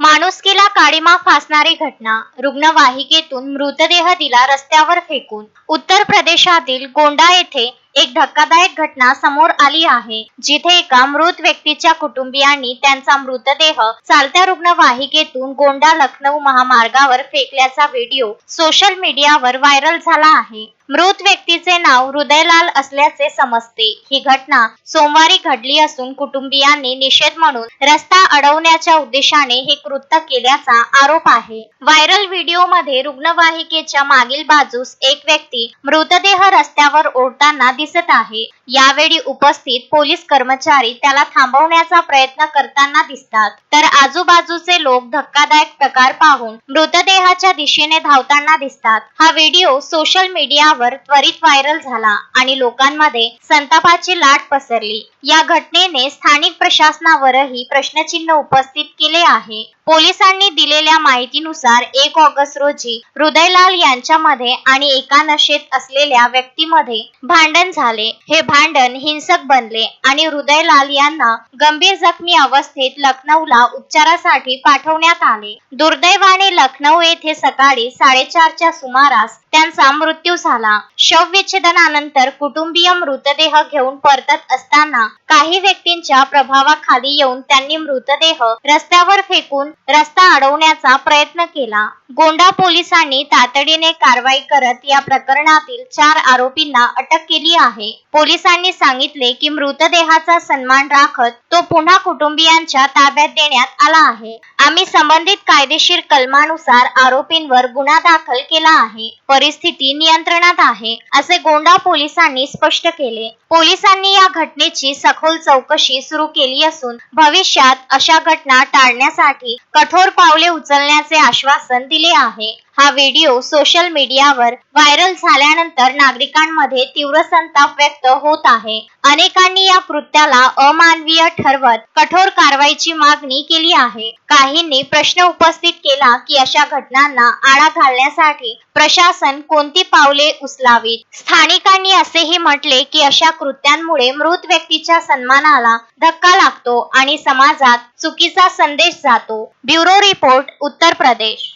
माणुसकीला काळीमा फासणारी घटना रुग्णवाहिकेतून मृतदेह दिला रस्त्यावर फेकून उत्तर प्रदेशातील गोंडा येथे एक धक्कादायक घटना समोर आली आहे जिथे एका मृत व्यक्तीच्या कुटुंबियांनी त्यांचा मृतदेह चालत्या रुग्णवाहिकेतून गोंडा लखनौ महामार्गावर फेकल्याचा व्हिडिओ सोशल मीडियावर व्हायरल झाला आहे. मृत व्यक्तीचे नाव हृदयलाल असल्याचे समजते. ही घटना सोमवारी घडली असून कुटुंबियांनी निषेध म्हणून रस्ता अडवण्याच्या उद्देशाने हे कृत्य केल्याचा आरोप आहे. व्हायरल व्हिडिओमध्ये रुग्णवाहिकेच्या मागील बाजूस एक व्यक्ती मृतदेह रस्त्यावर ओढताना दिसत आहे. यावेळी उपस्थित पोलीस कर्मचारी त्याला थांबवण्याचा प्रयत्न करताना दिसतात. तर आजूबाजूचे लोक धक्कादायक प्रकार पाहून मृतदेहाच्या दिशेने धावताना दिसतात. हा व्हिडिओ सोशल मीडियावर त्वरित व्हायरल झाला आणि लोकांमध्ये संतापाची लाट पसरली. या घटनेने स्थानिक प्रशासनावरही प्रश्नचिन्ह उपस्थित केले आहे. पोलिसांनी दिलेल्या माहितीनुसार एक ऑगस्ट रोजी हृदयलाल यांच्यामध्ये आणि एका नशेत असलेल्या व्यक्तीमध्ये भांडण झाले. हे भांडण हिंसक बनले आणि हृदयलाल यांना गंभीर जखमी अवस्थेत लखनौला उपचारासाठी पाठवण्यात आले. दुर्दैवाने लखनौ येथे सकाळी साडेचारच्या सुमारास त्यांचा मृत्यू झाला. शवविच्छेदनानंतर कुटुंबीय मृतदेह घेऊन परतत असताना काही व्यक्तींच्या प्रभावाखाली येऊन त्यांनी मृतदेह रस्त्यावर फेकून रस्ता अडवण्याचा प्रयत्न केला. गोंडा पोलिसांनी तातडीने कारवाई करत या प्रकरणातील चार आरोपींना अटक केली आहे. पोलिसांनी सांगितले की मृतदेहाचा सन्मान राखत तो पुन्हा कुटुंबियांच्या ताब्यात देण्यात आला आहे. आम्ही संबंधित कायदेशीर कलमानुसार आरोपींवर गुन्हा दाखल केला आहे. परिस्थिती नियंत्रणात आहे असे गोंडा पोलिसांनी स्पष्ट केले. पोलिसांनी या घटनेची सखोल चौकशी सुरू केली असून भविष्यात अशा घटना टाळण्यासाठी कठोर पावले उचलण्याचे आश्वासन दिले आहे. हा व्हिडिओ सोशल मीडियावर व्हायरल झाल्यानंतर नागरिकांमध्ये तीव्र संताप व्यक्त होत आहे. अनेकांनी या कृत्याला अमानवीय ठरवत कठोर कारवाईची मागणी केली आहे. काहींनी प्रश्न उपस्थित केला की अशा घटनांना आळा घालण्यासाठी प्रशासन कोणती पावले उचलावीत? स्थानिकांनी असेही म्हटले की अशा कृत्यांमुळे मृत व्यक्तीच्या सन्मानाला धक्का लागतो आणि समाजात चुकीचा संदेश जातो. Bureau report Uttar Pradesh.